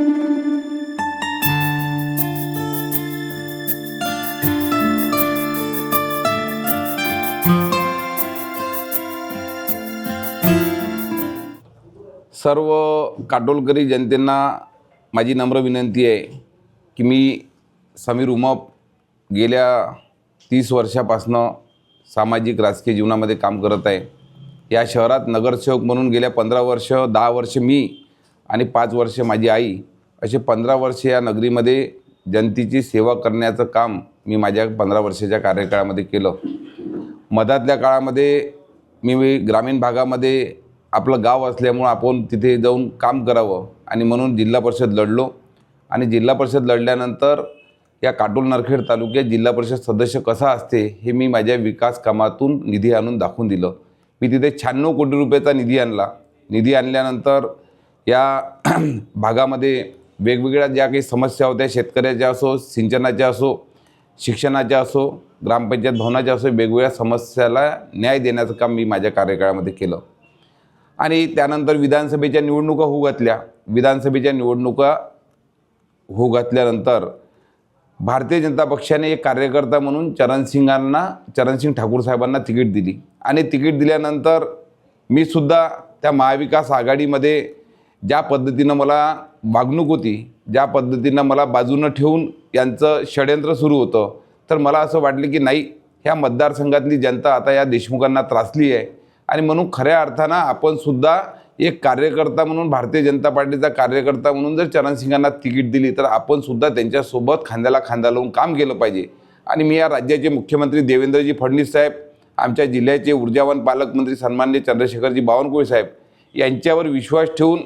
सर्व काटोलकरी जनतेंना माझी नम्र विनंती आहे की मी समीर उमप गेल्या तीस वर्षापासनं सामाजिक राजकीय जीवनामध्ये काम करत आहे. या शहरात नगरसेवक म्हणून गेल्या पंधरा वर्ष दहा वर्ष मी आणि पाच वर्ष माझी आई असे पंधरा वर्ष या नगरीमध्ये जनतेची सेवा करण्याचं काम मी माझ्या पंधरा वर्षाच्या कार्यकाळामध्ये केलं. मधातल्या काळामध्ये मी मी ग्रामीण भागामध्ये आपलं गाव असल्यामुळं आपण तिथे जाऊन काम करावं आणि म्हणून जिल्हा परिषद लढलो. आणि जिल्हा परिषद लढल्यानंतर या काटोल नरखेड तालुक्यात जिल्हा परिषद सदस्य कसा असते हे मी माझ्या विकास कामातून निधी आणून दाखवून दिलं. मी तिथे शहाण्णव कोटी रुपयाचा निधी आणला. निधी आणल्यानंतर या भागामध्ये वेगवेगळ्या ज्या काही समस्या होत्या शेतकऱ्याच्या असो सिंचनाच्या असो शिक्षणाच्या असो ग्रामपंचायत भवनाच्या असो वेगवेगळ्या समस्याला न्याय देण्याचं काम मी माझ्या कार्यकाळामध्ये केलं. आणि त्यानंतर विधानसभेच्या निवडणुका होऊ घातल्या. विधानसभेच्या निवडणुका होऊ घातल्यानंतर भारतीय जनता पक्षाने एक कार्यकर्ता म्हणून चरणसिंगांना चरणसिंग ठाकूर साहेबांना तिकीट दिली. आणि तिकीट दिल्यानंतर मी सुद्धा त्या महाविकास आघाडीमध्ये ज्या पद्धतीनं मला वागणूक होती ज्या पद्धतीनं मला बाजूनं ठेवून यांचं षडयंत्र सुरू होतं तर मला असं वाटलं की नाही ह्या मतदारसंघातली जनता आता या देशमुखांना त्रासली आहे. आणि म्हणून खऱ्या अर्थानं आपणसुद्धा एक कार्यकर्ता म्हणून भारतीय जनता पार्टीचा कार्यकर्ता म्हणून जर चरणसिंगांना तिकीट दिली तर आपणसुद्धा त्यांच्यासोबत खांद्याला खांदा लावून काम केलं पाहिजे. आणि मी या राज्याचे मुख्यमंत्री देवेंद्रजी फडणवीस साहेब आमच्या जिल्ह्याचे ऊर्जावान पालकमंत्री सन्माननीय चंद्रशेखरजी बावनकुळे साहेब यांच्यावर विश्वास ठेवून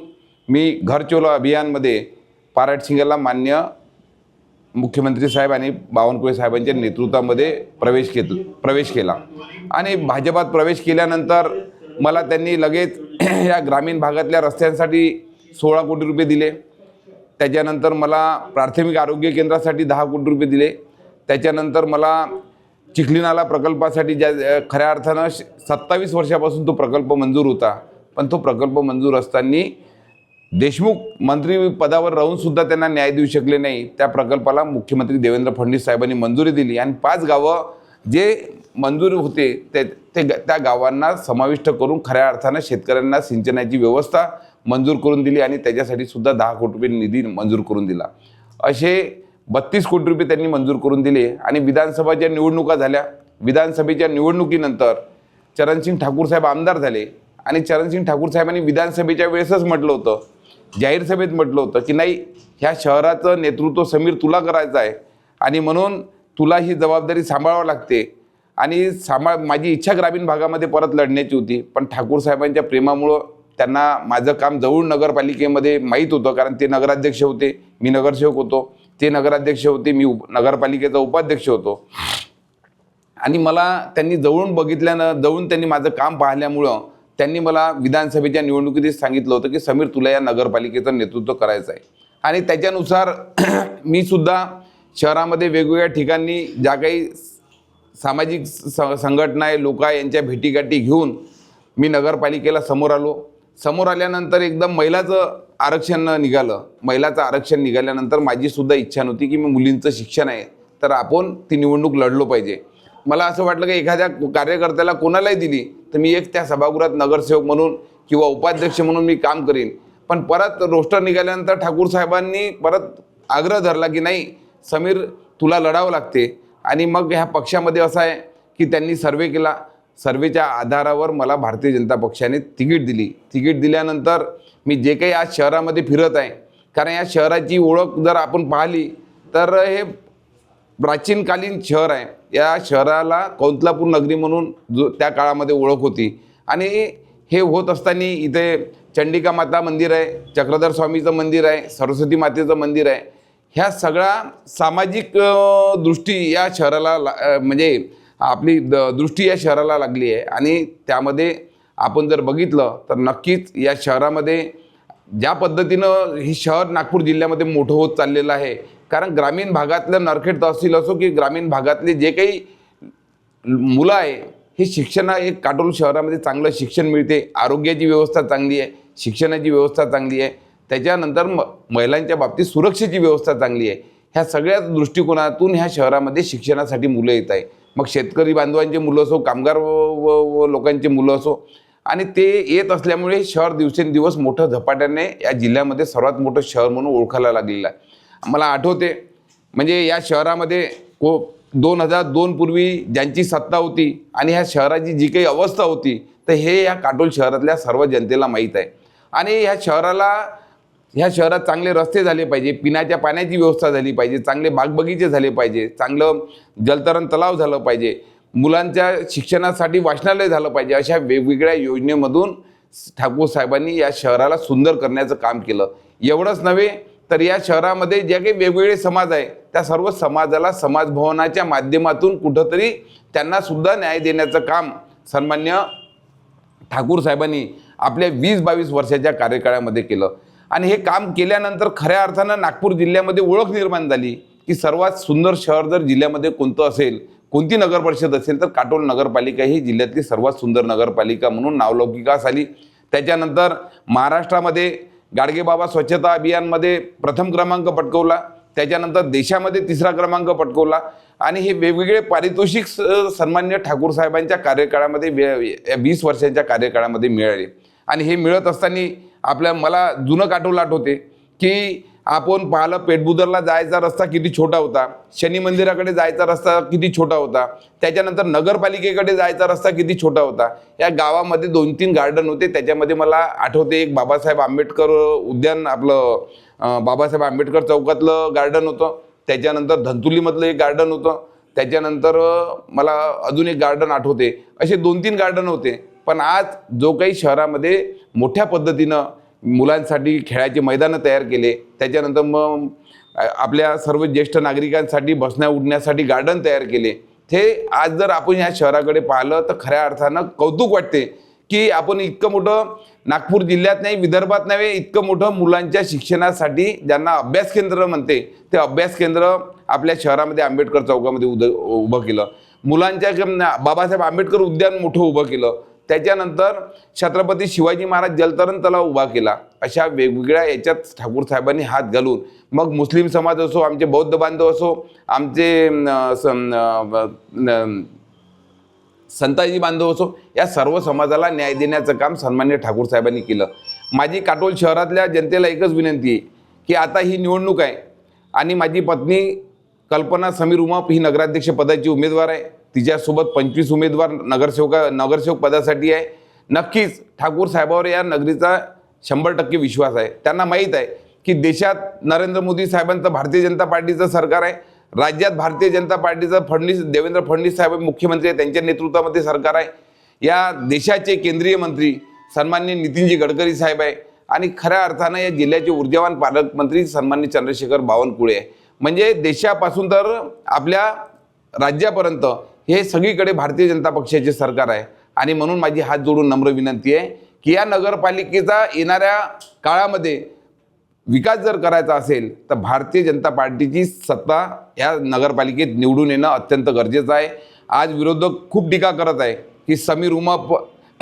मी घरचोलो अभियानमध्ये पाराटसिंगाला मान्य मुख्यमंत्री साहेब आणि बावनकुळे साहेबांच्या नेतृत्वामध्ये प्रवेश घेत प्रवेश केला. आणि भाजपात प्रवेश केल्यानंतर मला त्यांनी लगेच या ग्रामीण भागातल्या रस्त्यांसाठी सोळा कोटी रुपये दिले. त्याच्यानंतर मला प्राथमिक आरोग्य केंद्रासाठी दहा कोटी रुपये दिले. त्याच्यानंतर मला चिखलीनाला प्रकल्पासाठी ज्या खऱ्या अर्थानं सत्तावीस वर्षापासून तो प्रकल्प मंजूर होता. पण तो प्रकल्प मंजूर असताना देशमुख मंत्री पदावर राहून सुद्धा त्यांना न्याय देऊ शकले नाही. त्या प्रकल्पाला मुख्यमंत्री देवेंद्र फडणवीस साहेबांनी मंजुरी दिली आणि पाच गावं जे मंजूर होते ते ते ग- त्या गावांना समाविष्ट करून खऱ्या अर्थानं शेतकऱ्यांना सिंचनाची व्यवस्था मंजूर करून दिली आणि त्याच्यासाठी सुद्धा दहा कोटी रुपये निधी मंजूर करून दिला. असे बत्तीस कोटी रुपये त्यांनी मंजूर करून दिले आणि विधानसभाच्या निवडणुका झाल्या विधानसभेच्या निवडणुकीनंतर चरणसिंग ठाकूर साहेब आमदार झाले आणि चरणसिंग ठाकूर साहेबांनी विधानसभेच्या वेळेसच म्हटलं होतं जाहीर सभेत म्हटलं होतं की नाही ह्या शहराचं नेतृत्व समीर तुला करायचं आहे आणि म्हणून तुला ही जबाबदारी सांभाळावं लागते. आणि सांभाळ माझी इच्छा ग्रामीण भागामध्ये परत लढण्याची होती पण ठाकूर साहेबांच्या प्रेमामुळं त्यांना माझं काम जवळ नगरपालिकेमध्ये माहीत होतं कारण ते नगराध्यक्ष होते मी नगरसेवक होतो. ते नगराध्यक्ष होते मी उप नगरपालिकेचा उपाध्यक्ष होतो. आणि मला त्यांनी जवळून बघितल्यानं जवळून त्यांनी माझं काम पाहिल्यामुळं त्यांनी मला विधानसभेच्या निवडणुकीत सांगितलं होतं की समीर तुला या नगरपालिकेचं नेतृत्व करायचं आहे. आणि त्याच्यानुसार मी सुद्धा शहरामध्ये वेगवेगळ्या ठिकाणी ज्या काही सामाजिक स संघटना आहे लोक आहे यांच्या भेटीगाठी घेऊन मी नगरपालिकेला समोर आलो. समोर आल्यानंतर एकदम महिलाचं आरक्षण निघालं. महिलाचं आरक्षण निघाल्यानंतर माझीसुद्धा इच्छा नव्हती की मी मुलींचं शिक्षण आहे. तर आपण ती निवडणूक लढलो पाहिजे. मला असं वाटलं की एखाद्या कार्यकर्त्याला कोणालाही दिली तर मी एक त्या सभागृहात नगरसेवक म्हणून किंवा उपाध्यक्ष म्हणून मी काम करीन. पण परत रोस्टर निघाल्यानंतर ठाकूर साहेबांनी परत आग्रह धरला की नाही समीर तुला लढावं लागते. आणि मग ह्या पक्षामध्ये असं आहे की त्यांनी सर्वे केला. सर्वेच्या आधारावर मला भारतीय जनता पक्षाने तिकीट दिली. तिकीट दिल्यानंतर मी जे काही आज शहरामध्ये फिरत आहे कारण या शहराची ओळख जर आपण पाहिली तर हे प्राचीनकालीन शहर आहे. या शहराला कौंतलापूर नगरी म्हणून जो त्या काळामध्ये ओळख होती. आणि हे होत असताना इथे चंडिका माता मंदिर आहे चक्रधर स्वामीचं मंदिर आहे सरस्वती मातेचं मंदिर आहे. ह्या सगळ्या सामाजिक दृष्टी या शहराला ला- म्हणजे आपली द दृष्टी या शहराला लागली आहे. आणि त्यामध्ये आपण जर बघितलं तर नक्कीच या शहरामध्ये ज्या पद्धतीनं हे शहर नागपूर जिल्ह्यामध्ये मोठं होत चाललेलं आहे कारण ग्रामीण भागातलं नरखेड तहसील असो की ग्रामीण भागातले जे काही मुलं आहे हे शिक्षण एक काटोल शहरामध्ये चांगलं शिक्षण मिळते. आरोग्याची व्यवस्था चांगली आहे शिक्षणाची व्यवस्था चांगली आहे. त्याच्यानंतर म महिलांच्या बाबतीत सुरक्षेची व्यवस्था चांगली आहे. ह्या सगळ्या दृष्टिकोनातून ह्या शहरामध्ये शिक्षणासाठी मुलं येत आहे मग शेतकरी बांधवांचे मुलं असो कामगार व- व व लोकांचे मुलं असो आणि ते येत असल्यामुळे शहर दिवसेंदिवस मोठं झपाट्याने या जिल्ह्यामध्ये सर्वात मोठं शहर म्हणून ओळखायला लागलेलं आहे. मला आठवते. म्हणजे या शहरामध्ये को दोन हजार दोन पूर्वी ज्यांची सत्ता होती आणि ह्या शहराची जी काही अवस्था होती तर हे या काटोल शहरातल्या सर्व जनतेला माहीत आहे. आणि ह्या शहराला ह्या शहरात चांगले रस्ते झाले पाहिजे पिण्याच्या पाण्याची व्यवस्था झाली पाहिजे चांगले बागबगीचे झाले पाहिजे चांगलं जलतरण तलाव झालं पाहिजे मुलांच्या शिक्षणासाठी वाचनालय झालं पाहिजे अशा वेगवेगळ्या योजनेमधून ठाकूर साहेबांनी या शहराला सुंदर करण्याचं काम केलं. एवढंच नव्हे तर या शहरामध्ये जे काही वेगवेगळे समाज आहे त्या सर्व समाजाला समाज भवनाच्या माध्यमातून कुठंतरी त्यांना सुद्धा न्याय देण्याचं काम सन्मान्य ठाकूर साहेबांनी आपल्या वीस बावीस वर्षाच्या कार्यकाळामध्ये केलं. आणि हे काम केल्यानंतर खऱ्या अर्थानं नागपूर जिल्ह्यामध्ये ओळख निर्माण झाली की सर्वात सुंदर शहर जर जिल्ह्यामध्ये कोणतं असेल कोणती नगर परिषद असेल तर काटोल नगरपालिका ही जिल्ह्यातली सर्वात सुंदर नगरपालिका म्हणून नावलौकिकास आली. त्याच्यानंतर महाराष्ट्रामध्ये गाडगेबाबा स्वच्छता अभियानमध्ये प्रथम क्रमांक पटकवला त्याच्यानंतर देशामध्ये तिसरा क्रमांक पटकवला आणि हे वेगवेगळे पारितोषिक स- सन्मान्य ठाकूर साहेबांच्या कार्यकाळामध्ये वे- या वीस वर्षांच्या कार्यकाळामध्ये मिळाले. आणि हे मिळत असताना आपल्या मला जुनं काटोल आठवते की आपण पाहिलं पेटबुदरला जायचा रस्ता किती छोटा होता. शनी मंदिराकडे जायचा रस्ता किती छोटा होता. त्याच्यानंतर नगरपालिकेकडे जायचा रस्ता किती छोटा होता. या गावामध्ये दोन तीन गार्डन होते. त्याच्यामध्ये मला आठवते एक बाबासाहेब आंबेडकर उद्यान आपलं बाबासाहेब आंबेडकर चौकातलं गार्डन होतं. त्याच्यानंतर धंतुलीमधलं एक गार्डन होतं. त्याच्यानंतर मला अजून एक गार्डन आठवते. असे दोन तीन गार्डन होते. पण आज जो काही शहरामध्ये मोठ्या पद्धतीनं मुलांसाठी खेळाचे मैदानं तयार केले. त्याच्यानंतर मग आपल्या सर्व ज्येष्ठ नागरिकांसाठी बसण्या उठण्यासाठी गार्डन तयार केले. हे आज जर आपण ह्या शहराकडे पाहिलं तर खऱ्या अर्थानं कौतुक वाटते की आपण इतकं मोठं नागपूर जिल्ह्यात नाही विदर्भात नव्हे इतकं मोठं मुलांच्या शिक्षणासाठी ज्यांना अभ्यास केंद्र म्हणते ते अभ्यास केंद्र आपल्या शहरामध्ये आंबेडकर चौकामध्ये उद उभं केलं. मुलांच्या बाबासाहेब आंबेडकर उद्यान मोठं उभं केलं. त्याच्यानंतर छत्रपती शिवाजी महाराज जलतरण तलाव उभा केला. अशा वेगवेगळ्या याच्यात ठाकूर साहेबांनी हात घालून. मग मुस्लिम समाज असो आमचे बौद्ध बांधव असो आमचे संताजी बांधव असो या सर्व समाजाला न्याय देण्याचं काम सन्मान्य ठाकूर साहेबांनी केलं. माझी काटोल शहरातल्या जनतेला एकच विनंती आहे की आता ही निवडणूक आहे आणि माझी पत्नी कल्पना समीर उमाप ही नगराध्यक्ष पदाची उमेदवार आहे. तिच्यासोबत पंचवीस उमेदवार नगरसेवका नगरसेवक पदासाठी आहे. नक्कीच ठाकूर साहेबावर या नगरीचा शंभर टक्के विश्वास आहे. त्यांना माहीत आहे की देशात नरेंद्र मोदी साहेबांचं भारतीय जनता पार्टीचं सरकार आहे. राज्यात भारतीय जनता पार्टीचं फडणवीस देवेंद्र फडणवीस साहेब मुख्यमंत्री आहे त्यांच्या नेतृत्वामध्ये सरकार आहे. या देशाचे केंद्रीय मंत्री सन्मान्य नितीनजी गडकरी साहेब आहे. आणि खऱ्या अर्थानं या जिल्ह्याचे ऊर्जावान पालकमंत्री सन्मान्य चंद्रशेखर बावनकुळे आहे. म्हणजे देशापासून तर आपल्या राज्यापर्यंत हे सगळीकडे भारतीय जनता पक्षाचे सरकार आहे. आणि म्हणून माझी हात जोडून नम्र विनंती आहे की या नगरपालिकेचा येणाऱ्या काळामध्ये विकास जर करायचा असेल तर भारतीय जनता पार्टीची सत्ता या नगरपालिकेत निवडून येणं अत्यंत गरजेचं आहे. आज विरोधक खूप टीका करत आहे की समीर उमप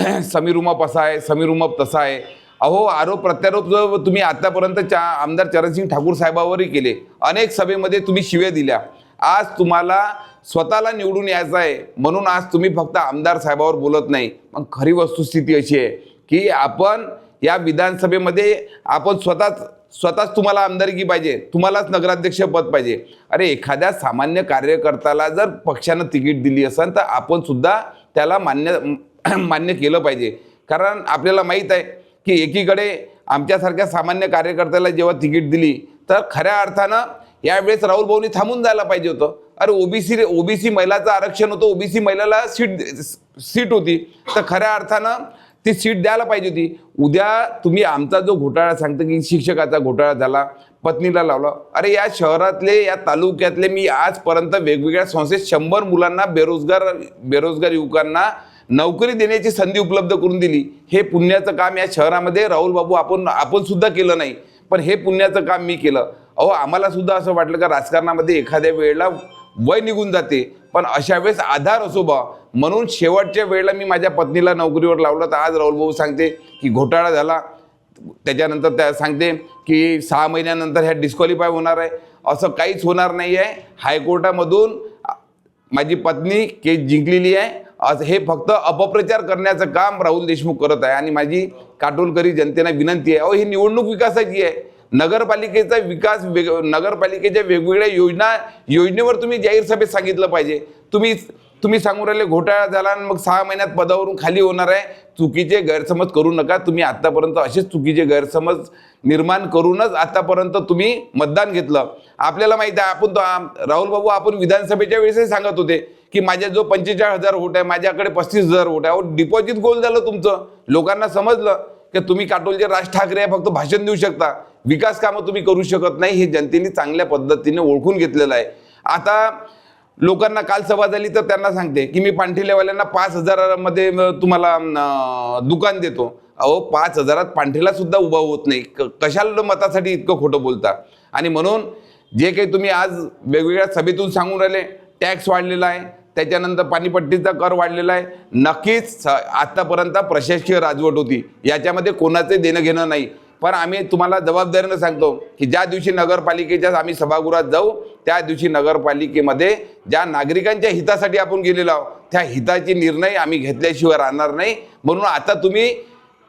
समीर उमप असा आहे समीर उमप तसा आहे. अहो आरोप प्रत्यारोप तुम्ही आतापर्यंत चा आमदार चरणसिंग ठाकूर साहेबावरही केले. अनेक सभेमध्ये तुम्ही शिव्या दिल्या. आज तुम्हाला स्वतःला निवडून यायचं आहे. म्हणून आज तुम्ही फक्त आमदार साहेबावर बोलत नाही. मग खरी वस्तुस्थिती अशी आहे की आपण या विधानसभेमध्ये आपण स्वतःच स्वतःच तुम्हाला आमदारकी पाहिजे. तुम्हालाच नगराध्यक्षपद पाहिजे. अरे एखाद्या सामान्य कार्यकर्त्याला जर पक्षानं तिकीट दिली असेल तर आपण सुद्धा त्याला मान्य मान्य केलं पाहिजे. कारण आपल्याला माहीत आहे की एकीकडे आमच्यासारख्या सामान्य कार्यकर्त्याला जेव्हा तिकीट दिली तर खऱ्या अर्थानं यावेळेस राहुल भाऊनी थांबून जायला पाहिजे होतं. अरे ओबीसी ओबीसी महिलाचं आरक्षण होतं ओबीसी महिलाला सीट सीट होती. तर खऱ्या अर्थानं ती सीट द्यायला पाहिजे होती. उद्या तुम्ही आमचा जो घोटाळा सांगता की शिक्षकाचा घोटाळा झाला पत्नीला लावला. अरे या शहरातले या तालुक्यातले मी आजपर्यंत वेगवेगळ्या संस्थेत शंभर मुलांना बेरोजगार बेरोजगार युवकांना नोकरी देण्याची संधी उपलब्ध करून दिली. हे पुण्याचं काम या शहरामध्ये राहुल बाबू आपण आपण सुद्धा केलं नाही. पण हे पुण्याचं काम मी केलं. अहो आम्हाला सुद्धा असं वाटलं का राजकारणामध्ये एखाद्या वेळेला वय निघून जाते. पण अशा वेळेस आधार असो बा म्हणून शेवटच्या वेळेला मी माझ्या पत्नीला नोकरीवर लावलं तर आज राहुल भाऊ सांगते की घोटाळा झाला. त्याच्यानंतर त्या सांगते की सहा महिन्यानंतर ह्या डिस्क्वालिफाय होणार आहे. असं काहीच होणार नाही आहे. हायकोर्टामधून माझी पत्नी केस जिंकलेली आहे. असं हे फक्त अपप्रचार करण्याचं काम राहुल देशमुख करत आहे. आणि माझी काटोलकरी जनतेला विनंती आहे. अहो ही निवडणूक विकासाची आहे. नगरपालिकेचा विकास वेग नगरपालिकेच्या वेगवेगळ्या योजना योजनेवर तुम्ही जाहीर सभेत सांगितलं पाहिजे. तुम्ही तुम्ही सांगून राहिले घोटाळा झाला आणि मग सहा महिन्यात पदावरून खाली होणार आहे. चुकीचे गैरसमज करू नका. तुम्ही आत्तापर्यंत असेच चुकीचे गैरसमज निर्माण करूनच आत्तापर्यंत तुम्ही मतदान घेतलं. आपल्याला माहीत आहे आपण तो राहुल बाबू आपण विधानसभेच्या वेळेसही सांगत होते की माझ्या जो पंचेचाळीस हजार वोट आहे माझ्याकडे पस्तीस हजार वोट आहे. डिपॉझिट गोल झालं तुमचं. लोकांना समजलं. की तुम्ही काटोलचे राज ठाकरे आहे फक्त भाषण देऊ शकता. विकास कामं तुम्ही करू शकत नाही हे जनतेने चांगल्या पद्धतीने ओळखून घेतलेलं आहे. आता लोकांना काल सभा झाली तर त्यांना सांगते की मी पांठेलेवाल्यांना पाच हजारामध्ये तुम्हाला दुकान देतो. अहो पाच हजारात पांठेला सुद्धा उभा होत नाही. क- कशाला मतासाठी इतकं खोटं बोलता? आणि म्हणून जे काही तुम्ही आज वेगवेगळ्या सभेतून सांगून राहिले टॅक्स वाढलेला आहे त्याच्यानंतर पाणीपट्टीचा कर वाढलेला आहे. नक्कीच स आत्तापर्यंत प्रशासकीय राजवट होती. याच्यामध्ये कोणाचे देणं घेणं नाही. पण आम्ही तुम्हाला जबाबदारीनं सांगतो की ज्या दिवशी नगरपालिकेच्या आम्ही सभागृहात जाऊ त्या दिवशी नगरपालिकेमध्ये ज्या नागरिकांच्या हितासाठी आपण गेलेलो आहोत त्या हिताचे निर्णय आम्ही घेतल्याशिवाय राहणार नाही. म्हणून आता तुम्ही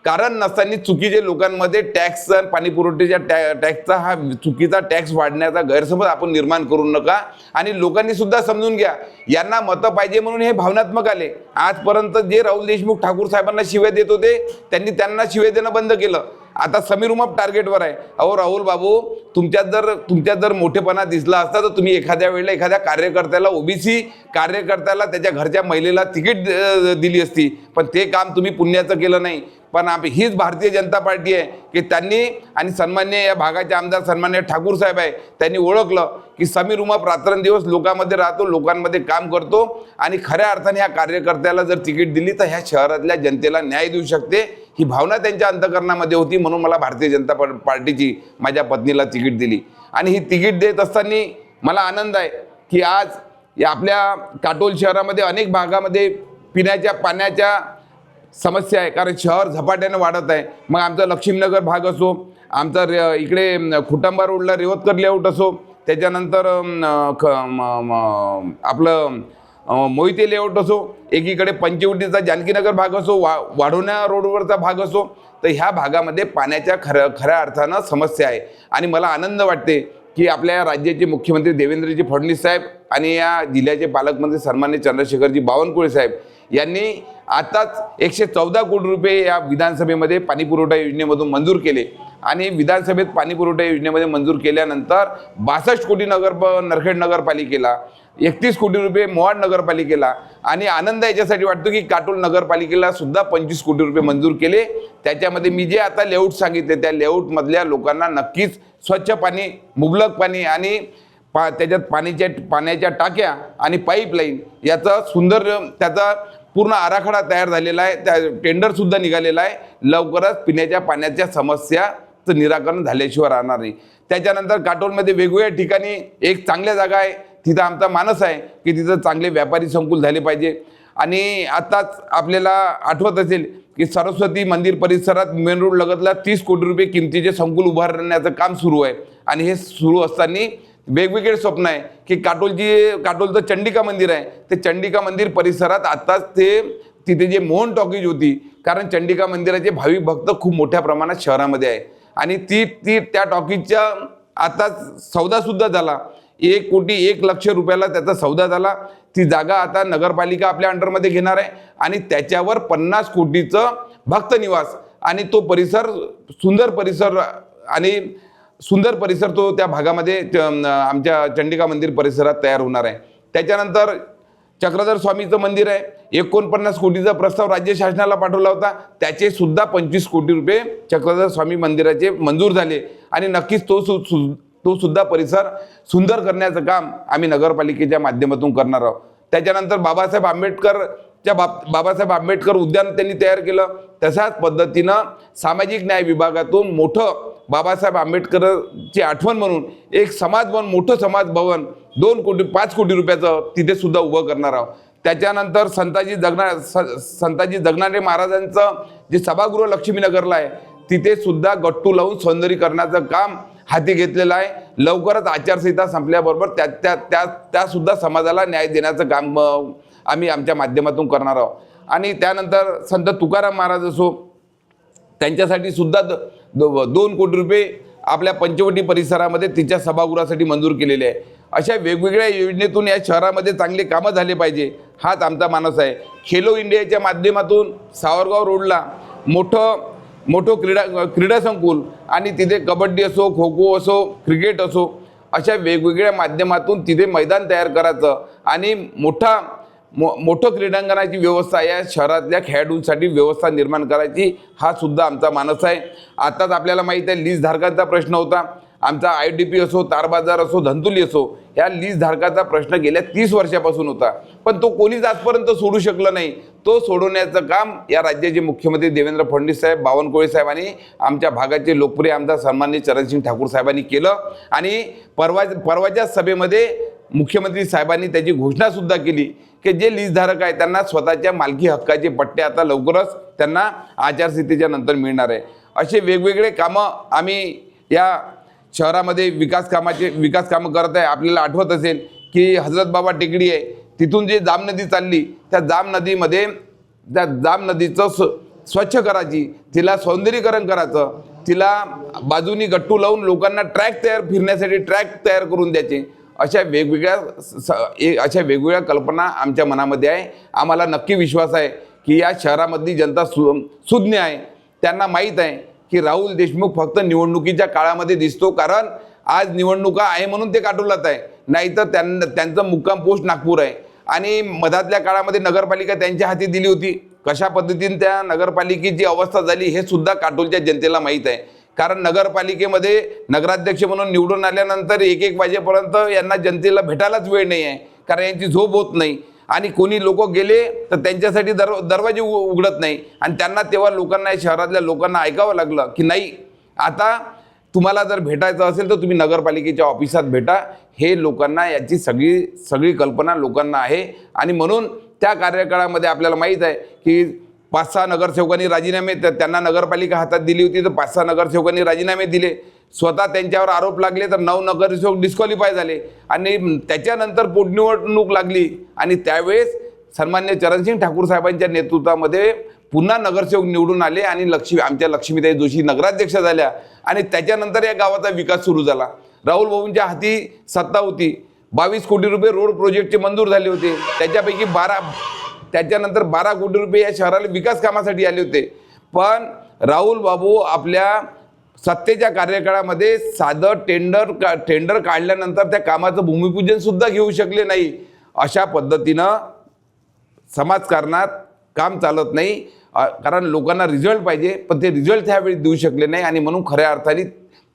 कारण नसताना चुकीचे लोकांमध्ये टॅक्स आणि पाणी पुरवठ्याच्या टॅ टॅक्सचा हा चुकीचा टॅक्स वाढण्याचा गैरसमज आपण निर्माण करू नका. आणि लोकांनी सुद्धा समजून घ्या यांना मतं पाहिजे म्हणून हे भावनात्मक आले. आजपर्यंत जे राहुल देशमुख ठाकूर साहेबांना शिव्या देत होते त्यांनी त्यांना शिव्या देणं बंद केलं. आता समीर उमप टार्गेटवर आहे. अहो राहुल बाबू तुमच्यात जर तुमच्यात जर मोठेपणा दिसला असता तर तुम्ही एखाद्या वेळेला एखाद्या कार्यकर्त्याला ओबीसी कार्यकर्त्याला त्याच्या घरच्या महिलेला तिकीट दिली असती. पण ते काम तुम्ही पुण्याचं केलं नाही. पण आप हीच भारतीय जनता पार्टी आहे की त्यांनी आणि सन्मान्य या भागाचे आमदार सन्मान्य ठाकूर साहेब आहे त्यांनी ओळखलं की समीर उमाप रात्रंदिवस लोकांमध्ये राहतो लोकांमध्ये काम करतो आणि खऱ्या अर्थाने ह्या कार्यकर्त्याला जर तिकीट दिली तर ह्या शहरातल्या जनतेला न्याय देऊ शकते. ही भावना त्यांच्या अंतकरणामध्ये होती म्हणून मला भारतीय जनता पार्टीची माझ्या पत्नीला तिकीट दिली. आणि ही तिकीट देत असताना मला आनंद आहे की आज या आपल्या काटोल शहरामध्ये अनेक भागामध्ये पिण्याच्या पाण्याच्या समस्या आहे कारण शहर झपाट्यानं वाढत आहे. मग आमचा लक्ष्मीनगर भाग असो आमचा रे इकडे खुटांबा रोडला रेवतकर लेआउट असो त्याच्यानंतर ख आपलं मोहिते लेआउट असो एकीकडे पंचवटीचा जानकीनगर भाग असो वा वाढवण्या रोडवरचा भाग असो तर ह्या भागामध्ये पाण्याच्या खऱ्या खऱ्या अर्थानं समस्या आहे. आणि मला आनंद वाटते की आपल्या राज्याचे मुख्यमंत्री देवेंद्रजी फडणवीस साहेब आणि या जिल्ह्याचे पालकमंत्री सन्मान्य चंद्रशेखरजी बावनकुळे साहेब यांनी आताच एकशे चौदा कोटी रुपये या विधानसभेमध्ये पाणीपुरवठा योजनेमधून मंजूर केले. आणि विधानसभेत पाणीपुरवठा योजनेमध्ये मंजूर केल्यानंतर बासष्ट कोटी नगर नरखेड नगरपालिकेला एकतीस कोटी रुपये मोहाड नगरपालिकेला आणि आनंद याच्यासाठी वाटतो की काटोल नगरपालिकेला सुद्धा पंचवीस कोटी रुपये मंजूर केले. त्याच्यामध्ये मी जे आता लेआउट सांगितले त्या लेआउटमधल्या लोकांना नक्कीच स्वच्छ पाणी मुबलक पाणी आणि पा त्याच्यात पाण्याच्या पाण्याच्या टाक्या आणि पाईपलाईन याचा सुंदर त्याचा पूर्ण आराखडा तयार झालेला आहे. त्या टेंडरसुद्धा निघालेला आहे. लवकरच पिण्याच्या पाण्याच्या समस्याचं निराकरण झाल्याशिवाय राहणार नाही. त्याच्यानंतर काटोलमध्ये वेगवेगळ्या ठिकाणी एक चांगल्या जागा आहे. तिथं आमचा मानस आहे की तिथं चांगले व्यापारी संकुल झाले पाहिजे. आणि आत्ताच आपल्याला आठवत असेल की सरस्वती मंदिर परिसरात मेन रोड लगतला तीस कोटी रुपये किमतीचे संकुल उभारण्याचं काम सुरू आहे. आणि हे सुरू असताना वेगवेगळे स्वप्न आहे की काटोलची काटोलचं चंडिका मंदिर आहे. ते चंडिका मंदिर परिसरात आत्ताच ते तिथे जे मोहन टॉकीज होती कारण चंडिका मंदिराचे भाविक भक्त खूप मोठ्या प्रमाणात शहरामध्ये आहे. आणि ती ती त्या टॉकीजच्या आता सौदासुद्धा झाला. एक कोटी एक लक्ष रुपयाला त्याचा सौदा झाला. ती जागा आता नगरपालिका आपल्या अंडरमध्ये घेणार आहे. आणि त्याच्यावर पन्नास कोटीचं भक्तनिवास आणि तो परिसर सुंदर परिसर आणि सुंदर परिसर तो त्या भागामध्ये आमच्या चंडिका मंदिर परिसरात तयार होणार आहे. त्याच्यानंतर चक्रधर स्वामीचं मंदिर आहे. एकोणपन्नास कोटीचा प्रस्ताव राज्य शासनाला पाठवला होता. त्याचे सुद्धा पंचवीस कोटी रुपये चक्रधर स्वामी मंदिराचे मंजूर झाले. आणि नक्कीच तो सु सु- तो सुद्धा परिसर सुंदर करण्याचं काम आम्ही नगरपालिकेच्या माध्यमातून करणार आहोत. त्याच्यानंतर बाबासाहेब आंबेडकर त्या बाब बाबासाहेब आंबेडकर उद्यान त्यांनी तयार केलं. तशाच पद्धतीनं सामाजिक न्याय विभागातून मोठं बाबासाहेब आंबेडकरची आठवण म्हणून एक समाज भवन मोठं समाज भवन दोन कोटी पाच कोटी रुपयाचं तिथे सुद्धा उभं करणार आहोत. त्याच्यानंतर संताजी जगना स संताजी जगनारे महाराजांचं जे सभागृह लक्ष्मीनगरला आहे तिथे सुद्धा गट्टू लावून सौंदर्यीकरणाचं काम हाती घेतलेलं आहे. लवकरच आचारसंहिता संपल्याबरोबर त्या त्या त्या त्यासुद्धा समाजाला न्याय देण्याचं काम आम्ही आमच्या माध्यमातून करणार आहोत. आणि त्यानंतर संत तुकाराम महाराज असो त्यांच्यासाठी सुद्धा द- दो- दोन कोटी रुपये आपल्या पंचवटी परिसरामध्ये तिच्या सभागृहासाठी मंजूर केलेले आहे. अशा वेगवेगळ्या योजनेतून या शहरामध्ये चांगले कामं झाले पाहिजे हाच आमचा मानस आहे. खेलो इंडियाच्या माध्यमातून सावरगाव रोडला मोठं मोठं क्रीडा क्रीडा संकुल आणि तिथे कबड्डी असो खो खो असो क्रिकेट असो अशा वेगवेगळ्या माध्यमातून तिथे मैदान तयार करायचं आणि मोठा मो मोठं क्रीडांगणाची व्यवस्था या शहरातल्या खेळाडूंसाठी व्यवस्था निर्माण करायची हा सुद्धा आमचा मानस आहे. आताच आपल्याला माहीत आहे लीजधारकांचा प्रश्न होता. आमचा आय डी पी असो तारबाजार असो धंतुली असो या लीजधारकाचा प्रश्न गेल्या तीस वर्षापासून होता. पण तो कोणीच आजपर्यंत सोडू शकलं नाही. तो सोडवण्याचं काम या राज्याचे मुख्यमंत्री देवेंद्र फडणवीस साहेब बावनकुळे साहेबांनी आमच्या भागाचे लोकप्रिय आमदार सन्मान्य चरणसिंग ठाकूर साहेबांनी केलं. आणि परवा परवाच्या सभेमध्ये मुख्यमंत्री साहेबांनी त्याची घोषणासुद्धा केली. की जे लीजधारक आहे त्यांना स्वतःच्या मालकी हक्काचे पट्टे आता लवकरच त्यांना आचारसंहितेच्या नंतर मिळणार आहे. असे वेगवेगळे कामं आम्ही या शहरामध्ये विकास कामाचे विकास कामं करत आहे. आपल्याला आठवत असेल की हजरत बाबा टेकडी आहे. तिथून जी जाम नदी चालली त्या जाम नदीमध्ये त्या जाम नदीचं स्व स्वच्छ करायची तिला सौंदर्यीकरण करायचं तिला बाजूनी गट्टू लावून लोकांना ट्रॅक तयार फिरण्यासाठी ट्रॅक तयार करून द्यायचे. अशा वेगवेगळ्या स- स- ए- अशा वेगवेगळ्या कल्पना आमच्या मनामध्ये आहे. आम्हाला नक्की विश्वास आहे की या शहरामधली जनता सु सुज्ञ आहे. त्यांना माहीत आहे की राहुल देशमुख फक्त निवडणुकीच्या काळामध्ये दिसतो कारण आज निवडणुका आहे म्हणून ते काटोलात आहे. नाहीतर त्यांना त्यांचं मुक्काम पोस्ट नागपूर आहे. आणि मधातल्या काळामध्ये नगरपालिका त्यांच्या हाती दिली होती. कशा पद्धतीने त्या नगरपालिकेची अवस्था झाली हे सुद्धा काटोलच्या जनतेला माहीत आहे. कारण नगरपालिकेमध्ये नगराध्यक्ष म्हणून निवडून आल्यानंतर एक एक वाजेपर्यंत यांना जनतेला भेटायलाच वेळ नाही आहे. कारण यांची झोप होत नाही. आणि कोणी लोक गेले तर त्यांच्यासाठी दर दरवाजे उ- उघडत नाही. आणि त्यांना तेव्हा लोकांना शहरातल्या लोकांना ऐकावं लागलं की नाही आता तुम्हाला जर भेटायचं असेल तर तुम्ही नगरपालिकेच्या ऑफिसात भेटा. हे लोकांना याची सगळी सगळी कल्पना लोकांना आहे. आणि म्हणून त्या कार्यकाळामध्ये आपल्याला माहीत आहे की पाच सहा नगरसेवकांनी राजीनामे तर त्यांना नगरपालिका हातात दिली होती तर पाच सहा नगरसेवकांनी राजीनामे दिले. स्वतः त्यांच्यावर आरोप लागले तर नऊ नगरसेवक डिस्क्वालिफाय झाले. आणि त्याच्यानंतर पोटनिवडणूक लागली. आणि त्यावेळेस सन्मान्य चरणसिंग ठाकूर साहेबांच्या नेतृत्वामध्ये पुन्हा नगरसेवक निवडून आले आणि लक्ष्मी आमच्या लक्ष्मीताई जोशी नगराध्यक्ष झाल्या. आणि त्याच्यानंतर या गावाचा विकास सुरू झाला. राहुल भाऊंच्या हाती सत्ता होती. बावीस कोटी रुपये रोड प्रोजेक्टचे मंजूर झाले होते. त्याच्यापैकी बारा त्याच्यानंतर बारा कोटी रुपये या शहराला विकास कामासाठी आले होते. पण राहुल बाबू आपल्या सत्तेच्या कार्यकाळामध्ये साधं टेंडर का टेंडर काढल्यानंतर त्या कामाचं भूमिपूजनसुद्धा घेऊ शकले नाही. अशा पद्धतीनं समाजकारणात काम चालत नाही. कारण लोकांना रिझल्ट पाहिजे पण ते रिझल्ट त्यावेळी देऊ शकले नाही. आणि म्हणून खऱ्या अर्थाने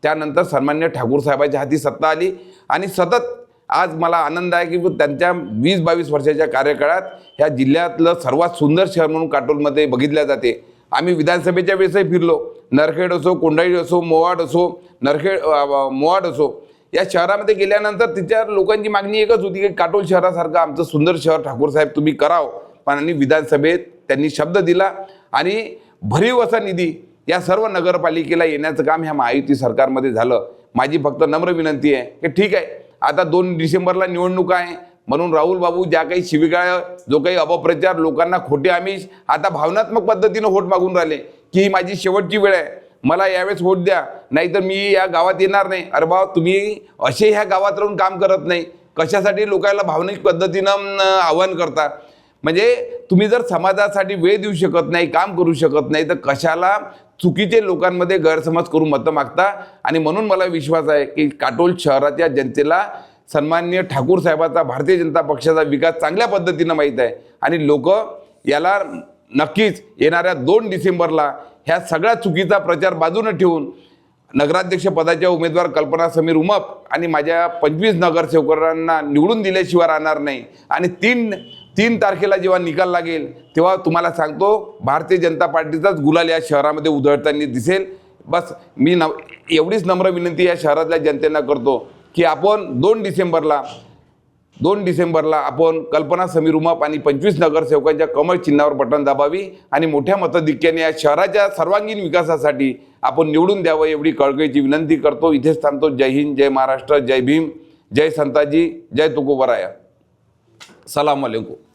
त्यानंतर सन्मान्य ठाकूर साहेबांच्या हाती सत्ता आली. आणि सतत आज मला आनंद आहे की त्यांच्या वीस बावीस वर्षाच्या कार्यकाळात ह्या जिल्ह्यातलं सर्वात सुंदर शहर म्हणून काटोलमध्ये बघितल्या जाते. आम्ही विधानसभेच्या वेळेसही फिरलो. नरखेड असो कोंडाळी असो मोवाड असो नरखेड मोवाड असो या शहरामध्ये गेल्यानंतर तिच्या लोकांची मागणी एकच होती की काटोल शहरासारखं आमचं सुंदर शहर ठाकूर साहेब तुम्ही कराव. पण आणि विधानसभेत त्यांनी शब्द दिला आणि भरीव असा निधी या सर्व नगरपालिकेला येण्याचं काम ह्या महायुती सरकारमध्ये झालं. माझी फक्त नम्र विनंती आहे की ठीक आहे आता दोन डिसेंबरला निवडणूक आहे. म्हणून राहुल बाबू ज्या काही शिविगाळ जो काही अपप्रचार लोकांना खोटे आमिष आता भावनात्मक पद्धतीनं वोट मागून राहिले की ही माझी शेवटची वेळ आहे. मला यावेळेस वोट द्या. नाहीतर मी या गावात येणार नाही. अरे बाबा तुम्ही असे ह्या गावात राहून काम करत नाही. कशासाठी लोकांना भावनिक पद्धतीनं आव्हान करता? म्हणजे तुम्ही जर समाजासाठी वेळ देऊ शकत नाही काम करू शकत नाही तर कशाला चुकीचे लोकांमध्ये गैरसमज करून मतं मागता आणि म्हणून मला विश्वास आहे की काटोल शहराच्या जनतेला सन्माननीय ठाकूर साहेबाचा भारतीय जनता पक्षाचा विकास चांगल्या पद्धतीनं माहीत आहे. आणि लोक याला नक्कीच येणाऱ्या दोन डिसेंबरला ह्या सगळ्या चुकीचा प्रचार बाजूनं ठेवून नगराध्यक्ष पदाच्या उमेदवार कल्पना समीर उमप आणि माझ्या पंचवीस नगरसेवकांना निवडून दिल्याशिवाय राहणार नाही. आणि तीन तीन तारखेला जेव्हा निकाल लागेल तेव्हा तुम्हाला सांगतो भारतीय जनता पार्टीचाच गुलाल या शहरामध्ये उधळताना दिसेल. बस मी न एवढीच नम्र विनंती या शहरातल्या जनतेला करतो की आपण दोन डिसेंबरला दोन डिसेंबरला आपण कल्पना समीर उमाप आणि पंचवीस नगरसेवकांच्या कमळ चिन्हावर बटन दाबावी आणि मोठ्या मताधिक्याने या शहराच्या सर्वांगीण विकासासाठी आपण निवडून द्यावं एवढी कळकळीची विनंती करतो. इथेच थांबतो. जय हिंद जय महाराष्ट्र जय भीम जय संताजी जय तुकोबराया. सलाम अलेकू